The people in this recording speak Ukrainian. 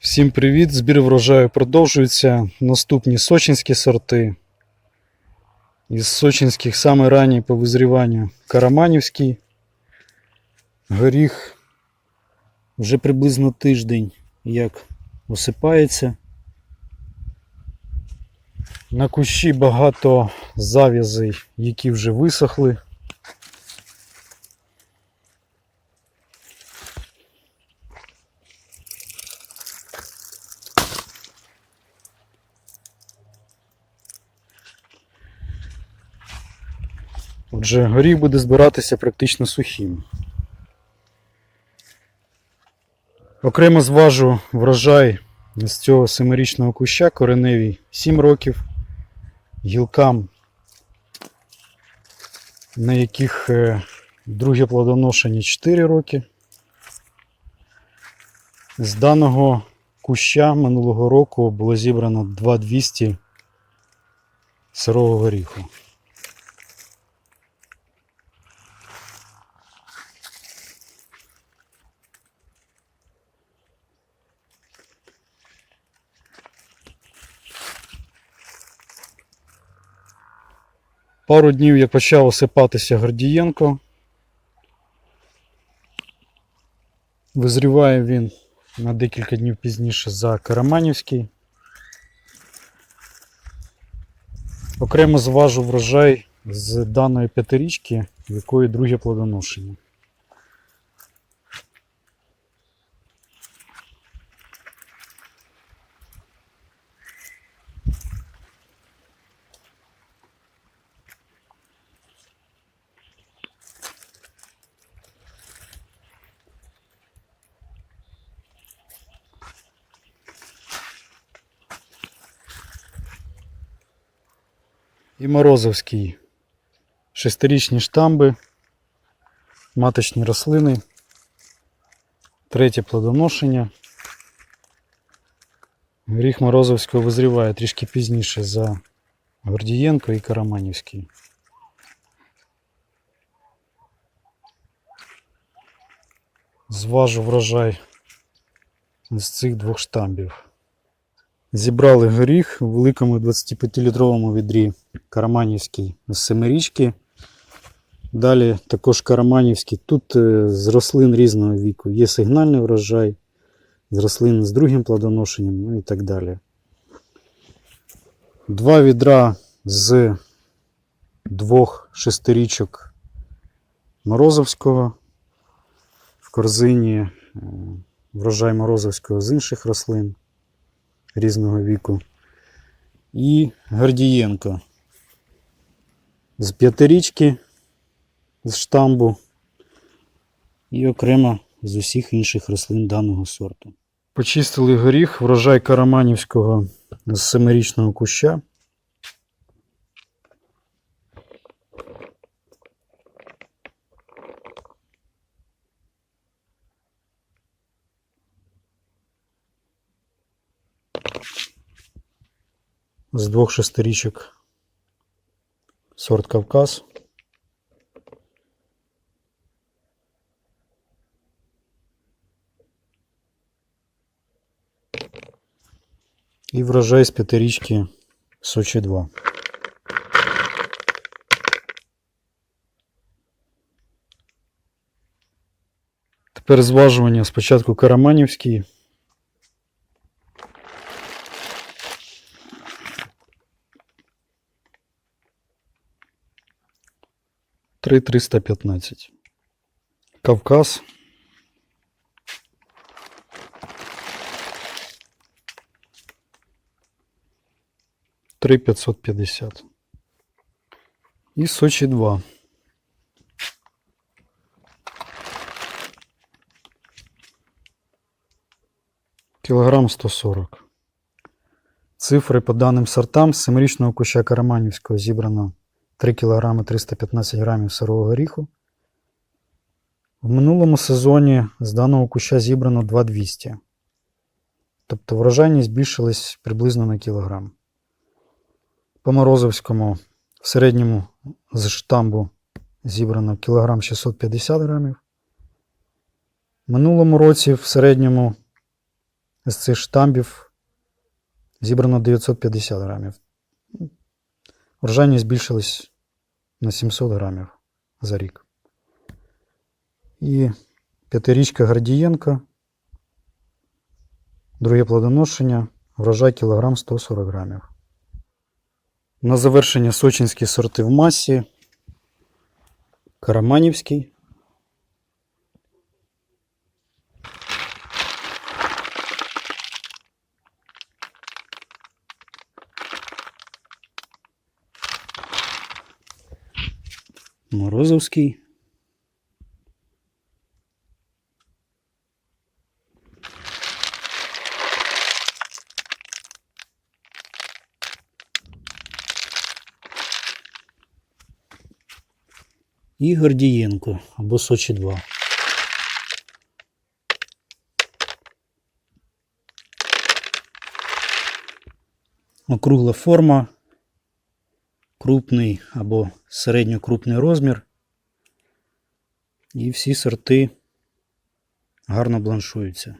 Всім привіт! Збір врожаю продовжується. Наступні сочинські сорти. Із сочинських саме ранній по визріванню Караманівський. Горіх вже приблизно тиждень як осипається. На кущі багато зав'язей, які вже висохли. Отже, горіх буде збиратися практично сухим. Окремо зважу врожай з цього семирічного куща кореневий 7 років, гілкам, на яких е, друге плодоношення 4 роки. З даного куща минулого року було зібрано 2200 сирого горіху. Пару днів я почав осипатися Гордієнко. Визріває він на декілька днів пізніше за Караманівський. Окремо зважу врожай з даної п'ятирічки, в якої друге плодоношення. І Морозовський. Шестирічні штамби, маточні рослини, третє плодоношення. Гріх Морозовського визріває трішки пізніше за Гордієнко і Караманівський. Зважу врожай з цих двох штамбів. Зібрали горіх у великому 25-літровому відрі Караманівський з семирічки. Далі також Караманівський. Тут е, з рослин різного віку. Є сигнальний врожай, з рослин з другим плодоношенням, ну і так далі. Два відра з двох шестирічок Морозовського. В корзині е, врожай Морозовського з інших рослин різного віку. І Гордієнко з п'ятирічки з штамбу і окремо з усіх інших рослин даного сорту. Почистили горіх, врожай Караманівського з семирічного куща. з двох шестирічок сорт Кавказ. І врожай з п'ятирічки Сочі 2. Тепер зважування спочатку Караманівський. Три триста п'ятнадцять. Кавказ. Три п'ятсот п'ятдесят. І Сочі 2. Кілограм 140. Цифри по даним сортам з семирічного куща Караманівського зібрано 3 кг 315 грамів сирого горіху. В минулому сезоні з даного куща зібрано 2200. Тобто врожайність збільшилась приблизно на кілограм. По Морозовському в середньому з штамбу зібрано кілограм 650 грамів. В минулому році в середньому з цих штамбів зібрано 950 грамів. Врожайність збільшились на 700 грамів за рік. І п'ятирічка гардієнка, Друге плодоношення. Врожай кілограм 140 грамів. На завершення сочинські сорти в масі. Караманівський. Морозовський. І Гордієнко або Сочі 2. Округла форма, крупний або середньокрупний розмір. І всі сорти гарно бланшуються.